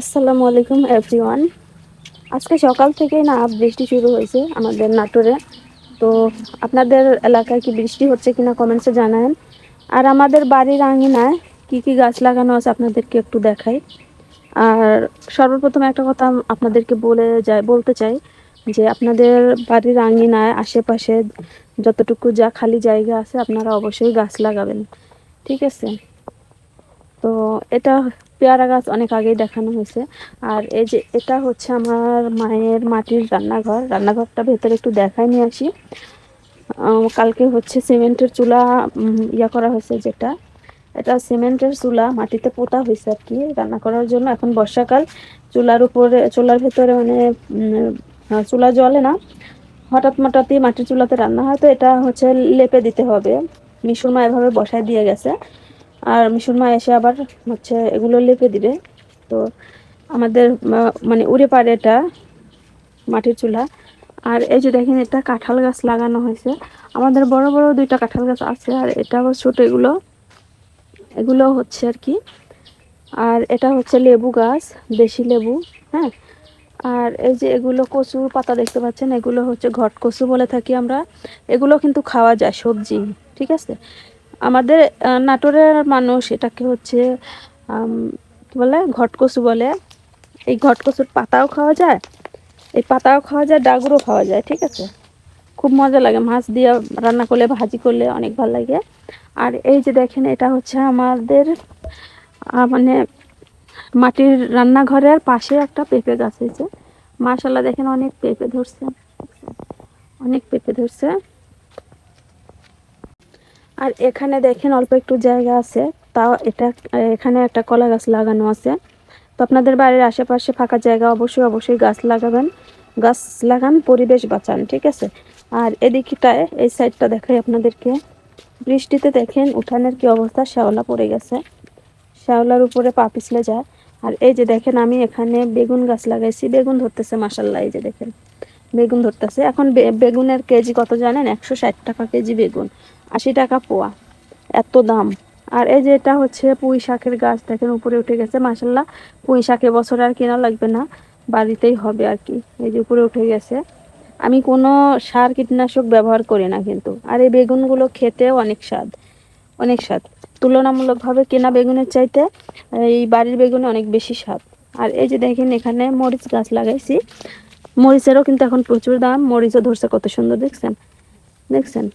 আসসালামু আলাইকুম এভরিওয়ান আজকে সকাল থেকেই না বৃষ্টি শুরু হয়েছে আমাদের নাটোরে। তো আপনাদের এলাকায় কি বৃষ্টি হচ্ছে কিনা কমেন্টসে জানান। আর আমাদের বাড়ির আঙিনায় কি কি গাছ লাগানো আছে আপনাদেরকে একটু দেখাই। আর সর্বপ্রথম একটা কথা আপনাদেরকে বলে যায় বলতে চাই যে আপনাদের বাড়ির আঙিনায় আশেপাশে যতটুকু যা খালি জায়গা আছে আপনারা অবশ্যই গাছ লাগাবেন। ঠিক আছে? তো এটা পেয়ারা গাছ অনেক আগেই দেখানো হয়েছে। আর এই যে এটা হচ্ছে আমার মায়ের মাটির রান্নাঘর। রান্নাঘরটা ভেতরে একটু দেখাই নিয়ে আসি। কালকে হচ্ছে সিমেন্টের চুলা ইয়া করা হয়েছে যেটা। এটা সিমেন্টের চুলা, মাটিতে পোতা হয়েছে আর কি রান্না করার জন্য। এখন বর্ষাকাল, চুলার উপরে, চুলার ভেতরে মানে চুলা জ্বলে না। হঠাৎ মঠাৎই মাটির চুলাতে রান্না হয়। তো এটা হচ্ছে লেপে দিতে হবে। মিশুর মা এভাবে বসায় দিয়ে গেছে। আর মিশুর মা এসে আবার হচ্ছে এগুলো লেপে দিবে। তো আমাদের মানে উড়ে পারে এটা মাটির চুলা। আর এই যে দেখেন, এটা কাঁঠাল গাছ লাগানো হয়েছে। আমাদের বড় বড় দুইটা কাঁঠাল গাছ আছে, আর এটা ছোট এগুলো। এগুলো হচ্ছে আর কি। আর এটা হচ্ছে লেবু গাছ, দেশি লেবু হ্যাঁ। আর এই যে এগুলো কচুর পাতা দেখতে পাচ্ছেন, এগুলো হচ্ছে ঘট কচু বলে থাকি আমরা। এগুলো কিন্তু খাওয়া যায় সবজি, ঠিক আছে? আমাদের নাটোরের মানুষ এটাকে হচ্ছে কী বলে ঘটকচু বলে। এই ঘটকচুর পাতাও খাওয়া যায়, এই পাতাও খাওয়া যায়, ডাগুরও খাওয়া যায়, ঠিক আছে? খুব মজা লাগে, মাছ দিয়ে রান্না করলে, ভাজি করলে অনেক ভালো লাগে। আর এই যে দেখেন, এটা হচ্ছে আমাদের মানে মাটির রান্নাঘরের পাশে একটা পেঁপে গাছ হয়েছে। মাশাল্লাহ দেখেন অনেক পেঁপে ধরছে। অনেক পেঁপে ধরছে। আর এখানে দেখেন অল্প একটু জায়গা আছে। তাও এটা, এখানে একটা কলা গাছ লাগানো আছে। তো আপনাদের বাড়ির আশেপাশে ফাঁকা জায়গা অবশ্যই অবশ্যই গাছ লাগাবেন। গাছ লাগান, পরিবেশ বাঁচান, ঠিক আছে? আর এদিকটায়, এই সাইডটা দেখাই আপনাদেরকে। বৃষ্টিতে দেখেন, উঠানের কি অবস্থা? শ্যাওলা পড়ে গেছে। শ্যাওলার উপরে পা পিছলে যায়। আর এই যে দেখেন, আমি এখানে বেগুন গাছ লাগাইছি। বেগুন ধরতেছে মাসাল্লাহ এই যে দেখেন। বেগুন ধরতেছে। এখন বেগুনের কেজি কত জানেন? একশো ষাট টাকা কেজি বেগুন। আশি টাকা পোয়া। এত দাম। আর এই যে এটা হচ্ছে পুঁই শাকের গাছ, দেখেন উপরে উঠে গেছে। মাসাল্লাহ পুঁই শাক এবছর আর কেনা লাগবে না। বাড়িতেই হবে আর কি। এই যে উপরে উঠে গেছে। আমি কোনো সার কীটনাশক ব্যবহার করি না কিন্তু। আর এই বেগুনগুলো খেতেও অনেক স্বাদ। অনেক স্বাদ। তুলনামূলকভাবে কেনা বেগুনের চাইতে এই বাড়ির বেগুনে অনেক বেশি স্বাদ। আর এই যে দেখেন এখানে মরিচ গাছ লাগাইছি। মরিচেরও কিন্তু এখন প্রচুর দাম, মরিচও ধরছে কত সুন্দর, দেখছেন? দেখছেন?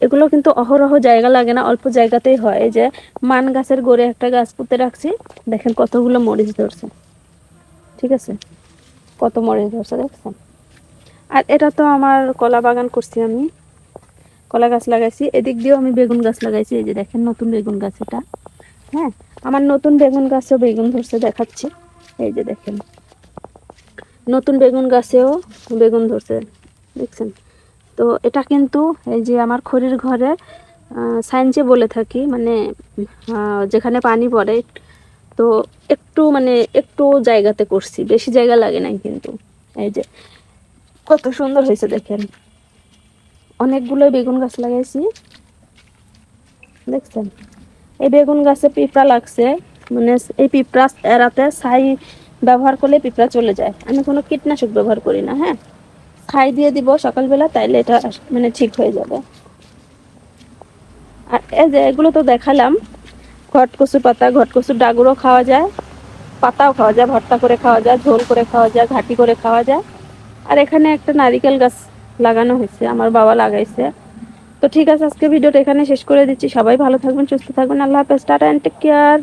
এগুলো কিন্তু অহরহ জায়গা লাগে না, অল্প জায়গাতেই হয়। যে মান গাছের গোড়ে একটা গাছ পুঁতে রাখছি, দেখেন কতগুলো মরিচ ধরছে। ঠিক আছে? কত মরিচ ধরছে, দেখছেন? আর এটা তো আমার কলা বাগান করছি আমি। কলা গাছ লাগাইছি। এদিক দিয়েও আমি বেগুন গাছ লাগাইছি। এই যে দেখেন নতুন বেগুন গাছ এটা। হ্যাঁ আমার নতুন বেগুন গাছেও বেগুন ধরছে, দেখাচ্ছি। এই যে দেখেন। নতুন বেগুন গাছেও বেগুন ধরছে, দেখছেন? তো এটা কিন্তু এই যে আমার খড়ির ঘরে সায়েন্সে বলে থাকি মানে যেখানে পানি পড়ে, তো একটু মানে একটু জায়গাতে করছি, বেশি জায়গা লাগে নাই কিন্তু, এই যে, কত সুন্দর হয়েছে দেখেন। অনেকগুলো বেগুন গাছ লাগাইছি, দেখছেন? এই বেগুন গাছে পিঁপড়া লাগছে মানে এই পিঁপড়া এড়াতে ছাই ব্যবহার করলে পিঁপড়া চলে যায়। আমি কোনো কীটনাশক ব্যবহার করি না হ্যাঁ? ছাই দিয়ে দিব সকালবেলা, তাইলে এটা মানে ঠিক হয়ে যাবে। আর এই যে এগুলো তো দেখালাম ঘটকচুর পাতা, ঘটকচুর ডাগুরও খাওয়া যায়, পাতাও খাওয়া যায়, ভর্তা করে খাওয়া যায়, ঝোল করে খাওয়া যায়, ঘাটি করে খাওয়া যায়। আর এখানে একটা নারিকেল গাছ লাগানো হয়েছে, আমার বাবা লাগাইছে। তো ঠিক আছে, আজকে ভিডিওটা এখানে শেষ করে দিচ্ছি। সবাই ভালো থাকবেন, সুস্থ থাকবেন। আল্লাহ হাফেজ, টাটা অ্যান্ড টেক কেয়ার